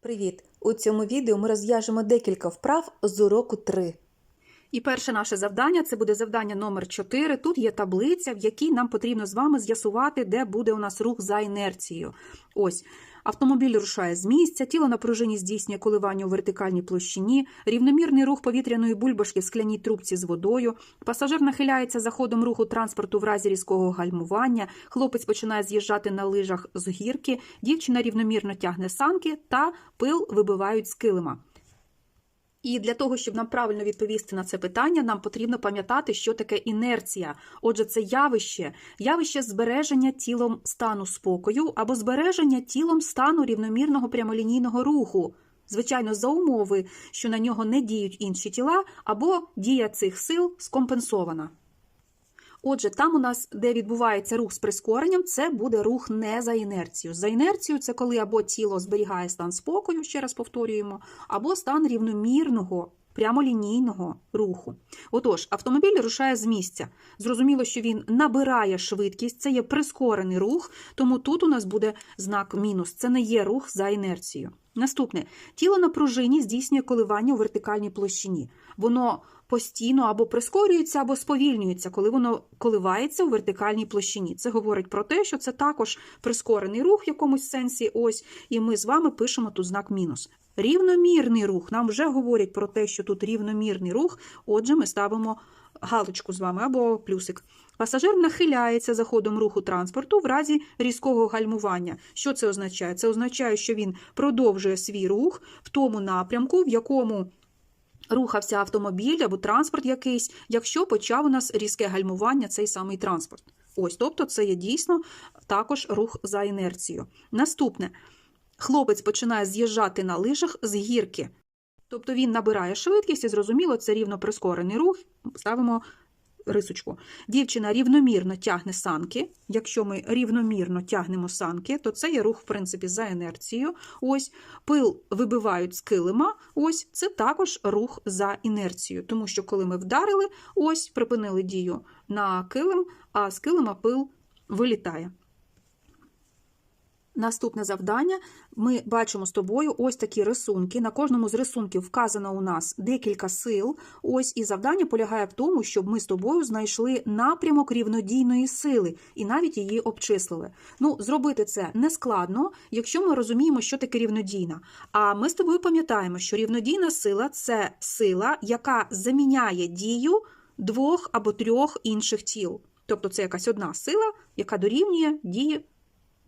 Привіт! У цьому відео ми розв'яжемо декілька вправ з уроку 3. І перше наше завдання це буде завдання номер 4. Тут є таблиця, в якій нам потрібно з вами з'ясувати, де буде у нас рух за інерцією. Ось. Автомобіль рушає з місця, тіло на пружині здійснює коливання у вертикальній площині, рівномірний рух повітряної бульбашки в скляній трубці з водою, пасажир нахиляється за ходом руху транспорту в разі різкого гальмування, хлопець починає з'їжджати на лижах з гірки, дівчина рівномірно тягне санки та пил вибивають з килима. І для того, щоб нам правильно відповісти на це питання, нам потрібно пам'ятати, що таке інерція. Отже, це явище, явище збереження тілом стану спокою або збереження тілом стану рівномірного прямолінійного руху. Звичайно, за умови, що на нього не діють інші тіла, або дія цих сил скомпенсована. Отже, там у нас, де відбувається рух з прискоренням, це буде рух не за інерцію. За інерцію це коли або тіло зберігає стан спокою, ще раз повторюємо, або стан рівномірного, прямолінійного руху. Отож, автомобіль рушає з місця. Зрозуміло, що він набирає швидкість, це є прискорений рух, тому тут у нас буде знак мінус. Це не є рух за інерцією. Наступне тіло на пружині здійснює коливання у вертикальній площині. Воно постійно або прискорюється, або сповільнюється, коли воно коливається у вертикальній площині. Це говорить про те, що це також прискорений рух в якомусь сенсі. Ось, і ми з вами пишемо тут знак мінус. Рівномірний рух. Нам вже говорять про те, що тут рівномірний рух. Отже, ми ставимо галочку з вами або плюсик. Пасажир нахиляється за ходом руху транспорту в разі різкого гальмування. Що це означає? Це означає, що він продовжує свій рух в тому напрямку, в якому рухався автомобіль або транспорт якийсь, якщо почав у нас різке гальмування цей самий транспорт. Ось, тобто, це є дійсно також рух за інерцією. Наступне. Хлопець починає з'їжджати на лижах з гірки. Тобто він набирає швидкість і зрозуміло, це рівно прискорений рух. Ставимо рисочку. Дівчина рівномірно тягне санки. Якщо ми рівномірно тягнемо санки, то це є рух, в принципі, за інерцією. Ось пил вибивають з килима. Ось це також рух за інерцією. Тому що, коли ми вдарили, ось припинили дію на килим, а з килима пил вилітає. Наступне завдання. Ми бачимо з тобою ось такі рисунки. На кожному з рисунків вказано у нас декілька сил. Ось і завдання полягає в тому, щоб ми з тобою знайшли напрямок рівнодійної сили і навіть її обчислили. Ну, зробити це не складно, якщо ми розуміємо, що таке рівнодійна. А ми з тобою пам'ятаємо, що рівнодійна сила це сила, яка заміняє дію двох або трьох інших тіл. Тобто це якась одна сила, яка дорівнює дії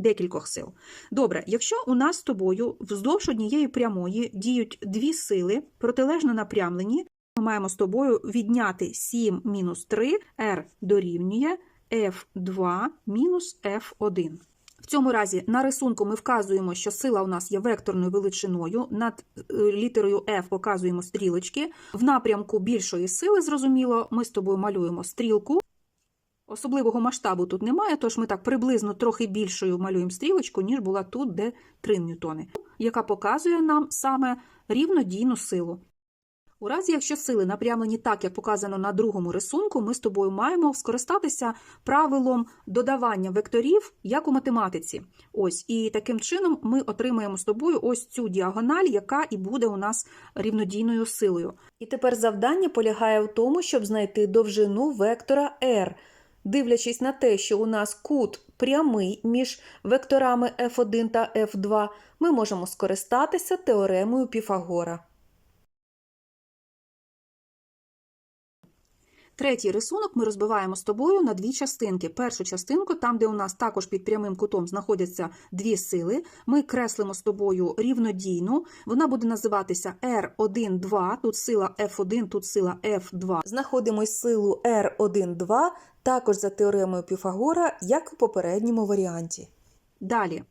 декількох сил. Добре, якщо у нас з тобою вздовж однієї прямої діють дві сили, протилежно напрямлені, ми маємо з тобою відняти 7 мінус 3, r дорівнює F2 мінус F1. В цьому разі на рисунку ми вказуємо, що сила у нас є векторною величиною. Над е, літерою F показуємо стрілочки. В напрямку більшої сили, зрозуміло, ми з тобою малюємо стрілку. Особливого масштабу тут немає, тож ми так приблизно трохи більшою малюємо стрілочку, ніж була тут, де 3 ньютони, яка показує нам саме рівнодійну силу. У разі, якщо сили напрямлені так, як показано на другому рисунку, ми з тобою маємо скористатися правилом додавання векторів, як у математиці. Ось, і таким чином ми отримаємо з тобою ось цю діагональ, яка і буде у нас рівнодійною силою. І тепер завдання полягає в тому, щоб знайти довжину вектора r. Дивлячись на те, що у нас кут прямий між векторами f1 та f2, ми можемо скористатися теоремою Піфагора. Третій рисунок ми розбиваємо з тобою на дві частинки. Першу частинку, там, де у нас також під прямим кутом знаходяться дві сили, ми креслимо з тобою рівнодійну. Вона буде називатися R1, 2, тут сила F1, тут сила F2. Знаходимо силу r1, 2, також за теоремою Піфагора, як у попередньому варіанті. Далі.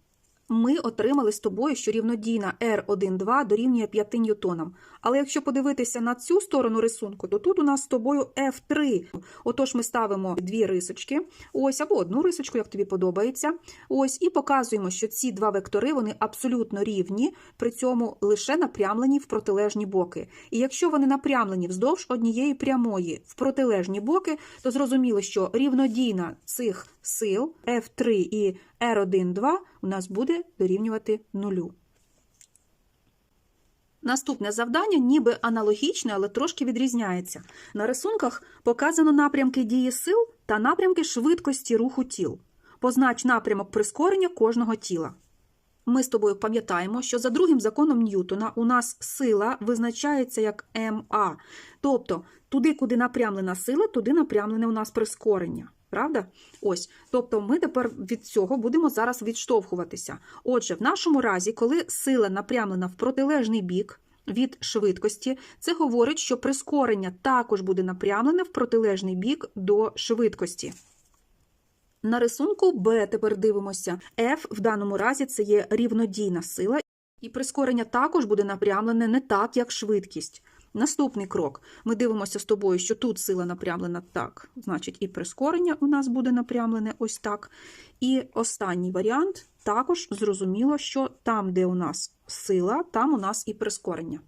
Ми отримали з тобою, що рівнодійна R1,2 дорівнює 5 ньютонам. Але якщо подивитися на цю сторону рисунку, то тут у нас з тобою F3. Отож, ми ставимо дві рисочки, ось або одну рисочку, як тобі подобається. Ось, і показуємо, що ці два вектори вони абсолютно рівні, при цьому лише напрямлені в протилежні боки. І якщо вони напрямлені вздовж однієї прямої в протилежні боки, то зрозуміло, що рівнодійна цих сил F3 і R1,2 у нас буде дорівнювати нулю. Наступне завдання ніби аналогічне, але трошки відрізняється. На рисунках показано напрямки дії сил та напрямки швидкості руху тіл. Познач напрямок прискорення кожного тіла. Ми з тобою пам'ятаємо, що за другим законом Ньютона у нас сила визначається як МА. Тобто, туди, куди напрямлена сила, туди напрямлене у нас прискорення. Правда? Ось. Тобто ми тепер від цього будемо зараз відштовхуватися. Отже, в нашому разі, коли сила напрямлена в протилежний бік від швидкості, це говорить, що прискорення також буде напрямлене в протилежний бік до швидкості. На рисунку Б тепер дивимося. F в даному разі це є рівнодійна сила, і прискорення також буде напрямлене не так, як швидкість. Наступний крок. Ми дивимося з тобою, що тут сила напрямлена так, значить, і прискорення у нас буде напрямлене ось так. І останній варіант також зрозуміло, що там, де у нас сила, там у нас і прискорення.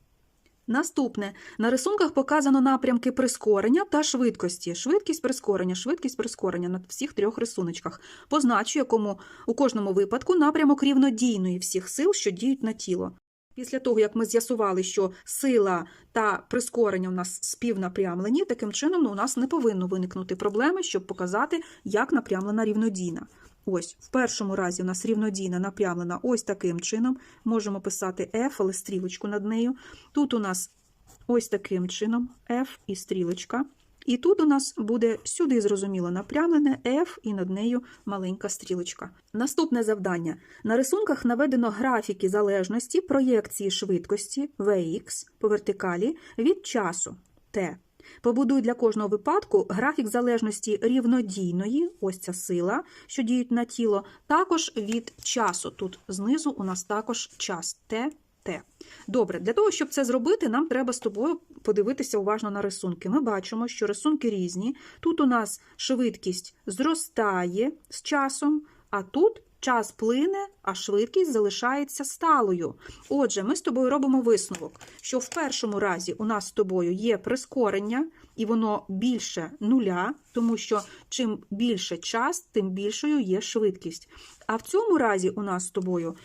Наступне. На рисунках показано напрямки прискорення та швидкості. Швидкість прискорення, швидкість прискорення на всіх трьох рисуночках. Позначу, якому у кожному випадку напрямок рівнодійної всіх сил, що діють на тіло. Після того, як ми з'ясували, що сила та прискорення у нас співнапрямлені, таким чином ну, у нас не повинно виникнути проблеми, щоб показати, як напрямлена рівнодійна. Ось, в першому разі у нас рівнодійна напрямлена ось таким чином. Можемо писати F, але стрілочку над нею. Тут у нас ось таким чином F і стрілочка. І тут у нас буде сюди зрозуміло напрямлене F і над нею маленька стрілочка. Наступне завдання. На рисунках наведено графіки залежності проєкції швидкості Vx по вертикалі від часу T. Побудуй для кожного випадку графік залежності рівнодійної, ось ця сила, що діють на тіло, також від часу. Тут знизу у нас також час Т. Т. Добре, для того, щоб це зробити, нам треба з тобою подивитися уважно на рисунки. Ми бачимо, що рисунки різні. Тут у нас швидкість зростає з часом, а тут час плине, а швидкість залишається сталою. Отже, ми з тобою робимо висновок, що в першому разі у нас з тобою є прискорення, і воно більше нуля, тому що чим більше час, тим більшою є швидкість. А в цьому разі у нас з тобою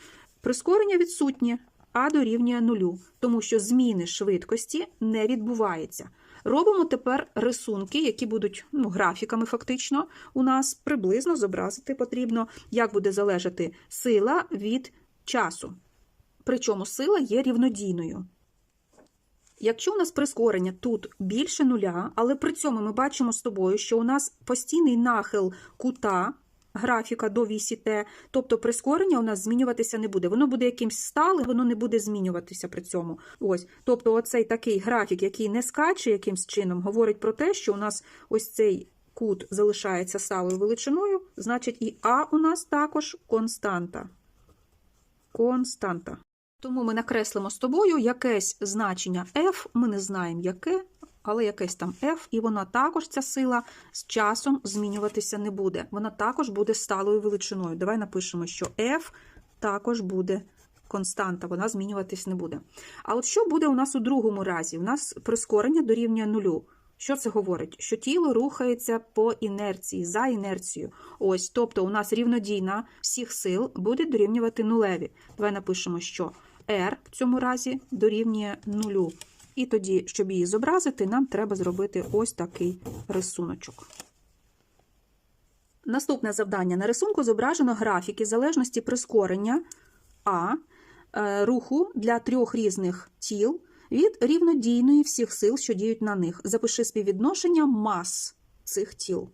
прискорення відсутнє, а дорівнює нулю, тому що зміни швидкості не відбувається. Робимо тепер рисунки, які будуть ну, графіками, фактично, у нас приблизно зобразити потрібно, як буде залежати сила від часу. Причому сила є рівнодійною. Якщо у нас прискорення тут більше нуля, але при цьому ми бачимо з тобою, що у нас постійний нахил кута графіка до вісі Т, тобто прискорення у нас змінюватися не буде. Воно буде якимсь сталим, воно не буде змінюватися при цьому. Ось, тобто, оцей такий графік, який не скаче якимсь чином, говорить про те, що у нас ось цей кут залишається сталою величиною, значить, і А у нас також константа. Константа. Тому ми накреслимо з тобою якесь значення F, ми не знаємо яке, але якесь там F, і вона також, ця сила, з часом змінюватися не буде. Вона також буде сталою величиною. Давай напишемо, що F також буде константа, вона змінюватись не буде. А от що буде у нас у другому разі? У нас прискорення дорівнює нулю. Що це говорить? Що тіло рухається по інерції, за інерцією. Ось, тобто у нас рівнодійна всіх сил буде дорівнювати нулеві. Давай напишемо, що R в цьому разі дорівнює нулю. І тоді, щоб її зобразити, нам треба зробити ось такий рисуночок. Наступне завдання. На рисунку зображено графіки залежності прискорення А е, руху для трьох різних тіл від рівнодійної всіх сил, що діють на них. Запиши співвідношення мас цих тіл.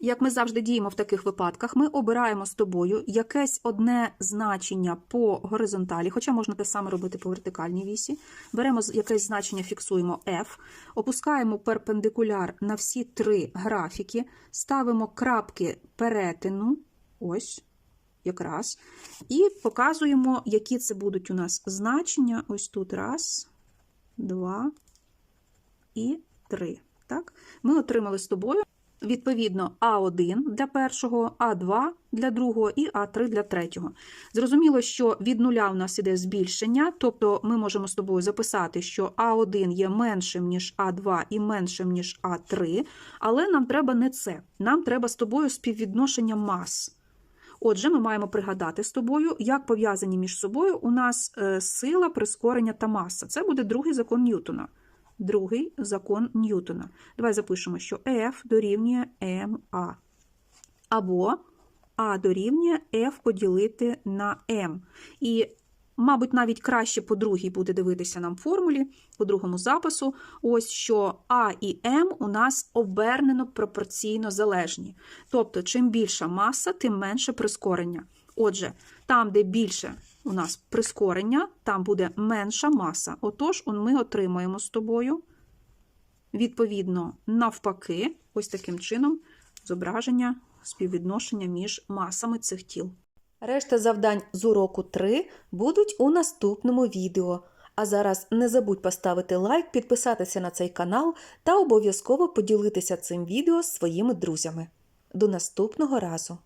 Як ми завжди діємо в таких випадках, ми обираємо з тобою якесь одне значення по горизонталі, хоча можна те саме робити по вертикальній вісі. Беремо якесь значення, фіксуємо F, опускаємо перпендикуляр на всі три графіки, ставимо крапки перетину, ось, якраз, і показуємо, які це будуть у нас значення. Ось тут раз, два і три. Так? Ми отримали з тобою Відповідно, А1 для першого, А2 для другого і А3 для третього. Зрозуміло, що від нуля у нас іде збільшення, тобто ми можемо з тобою записати, що А1 є меншим, ніж А2 і меншим, ніж А3, але нам треба не це. Нам треба з тобою співвідношення мас. Отже, ми маємо пригадати з тобою, як пов'язані між собою у нас е, сила, прискорення та маса. Це буде другий закон Ньютона. Другий закон Ньютона. Давай запишемо, що F дорівнює ma. Або А дорівнює F поділити на m. І, мабуть, навіть краще по другій буде дивитися нам формулі, по другому запису, ось що А і М у нас обернено пропорційно залежні. Тобто, чим більша маса, тим менше прискорення. Отже, там, де більше у нас прискорення, там буде менша маса. Отож, ми отримаємо з тобою, відповідно, навпаки, ось таким чином зображення співвідношення між масами цих тіл. Решта завдань з уроку 3 будуть у наступному відео. А зараз не забудь поставити лайк, підписатися на цей канал та обов'язково поділитися цим відео з своїми друзями. До наступного разу!